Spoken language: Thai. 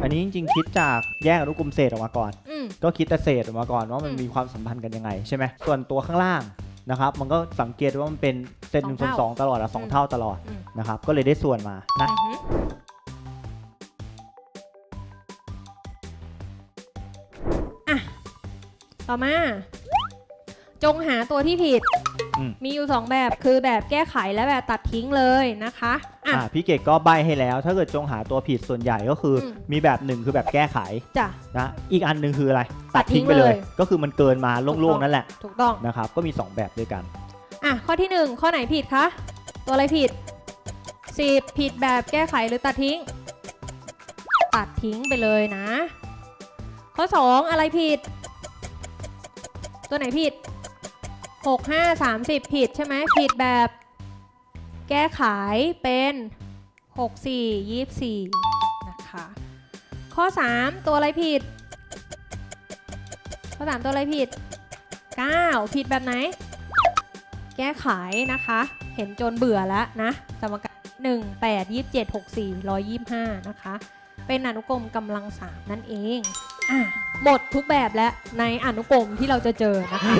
อันนี้จริงๆคิดจากแยกอนุกรมเศษออกมาก่อน อืม ก็คิดแต่เศษออกมาก่อนว่ามันอืมมีความสัมพันธ์กันยังไงใช่ไหมส่วนตัวข้างล่างนะครับมันก็สังเกตว่ามันเป็นเศษหนึ่งส่วนสองตลอดอะสองอืมเท่าตลอดอืม นะครับก็เลยได้ส่วนมานะ อือหืออะ ต่อมา จงหาตัวที่ผิดอืมมีอยู่สองแบบคือแบบแก้ไขและแบบตัดทิ้งเลยนะคะอะ อ่าพี่เกดก็ใบให้แล้ว ถ้าเกิดจงหาตัวผิดส่วนใหญ่ก็คืออม มีแบบหนึ่งคือแบบแก้ไขจ้ะ นะอีกอันหนึ่งคืออะไรตัตัดดทิ้ทิ้งงไปเลย เลยก็คือมันเกินมาถูกต้โล่องง ๆนั่นแหละถูกต้องนะครับก็มี2แบบด้วยกัน อะข้อที่หนึ่งข้อไหนผิดคะ ตัวอะไรผิดสิบผิดแบบแก้ไขหรือตัดทิ้ง ตัดทิ้งไปเลยนะ ข้อสองอะไรผิด ตัวไหนผิด หกห้าสามสิบผิดใช่ไหมผิดแบบ แก้ไขเป็นหกสี่ยี่สี่นะคะ ข้อสามตัวอะไรผิด ข้อสามตัวอะไรผิดเก้าผิดแบบไหน แก้ไขนะคะ เห็นจนเบื่อแล้วนะสมการ1 8 27 64 125 นะคะ เป็นอนุกรมกำลังสามนั่นเองอหมดทุกแบบแล้วในอนุกรมที่เราจะเจอนะคะ